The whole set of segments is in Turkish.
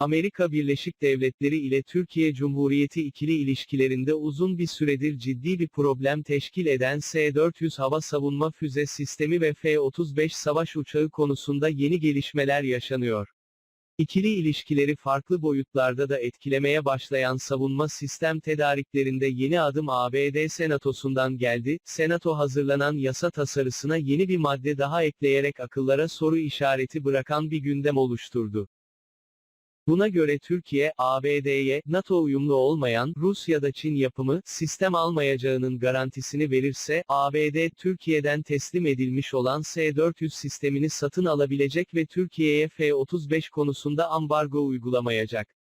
Amerika Birleşik Devletleri ile Türkiye Cumhuriyeti ikili ilişkilerinde uzun bir süredir ciddi bir problem teşkil eden S-400 hava savunma füze sistemi ve F-35 savaş uçağı konusunda yeni gelişmeler yaşanıyor. İkili ilişkileri farklı boyutlarda da etkilemeye başlayan savunma sistem tedariklerinde yeni adım ABD Senatosu'ndan geldi, Senato hazırlanan yasa tasarısına yeni bir madde daha ekleyerek akıllara soru işareti bırakan bir gündem oluşturdu. Buna göre Türkiye, ABD'ye, NATO uyumlu olmayan, Rusya'da Çin yapımı, sistem almayacağının garantisini verirse, ABD, Türkiye'den teslim edilmiş olan S-400 sistemini satın alabilecek ve Türkiye'ye F-35 konusunda ambargo uygulamayacak.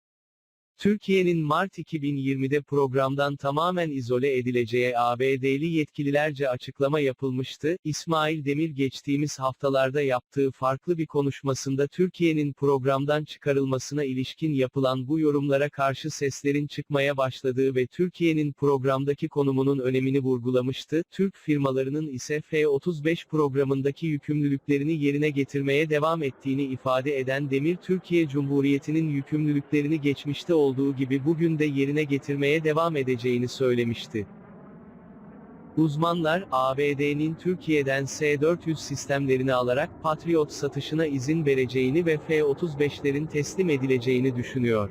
Türkiye'nin Mart 2020'de programdan tamamen izole edileceği ABD'li yetkililerce açıklama yapılmıştı. İsmail Demir geçtiğimiz haftalarda yaptığı farklı bir konuşmasında Türkiye'nin programdan çıkarılmasına ilişkin yapılan bu yorumlara karşı seslerin çıkmaya başladığı ve Türkiye'nin programdaki konumunun önemini vurgulamıştı. Türk firmalarının ise F-35 programındaki yükümlülüklerini yerine getirmeye devam ettiğini ifade eden Demir Türkiye Cumhuriyeti'nin yükümlülüklerini geçmişte olduğu gibi bugün de yerine getirmeye devam edeceğini söylemişti. Uzmanlar, ABD'nin Türkiye'den S-400 sistemlerini alarak Patriot satışına izin vereceğini ve F-35'lerin teslim edileceğini düşünüyor.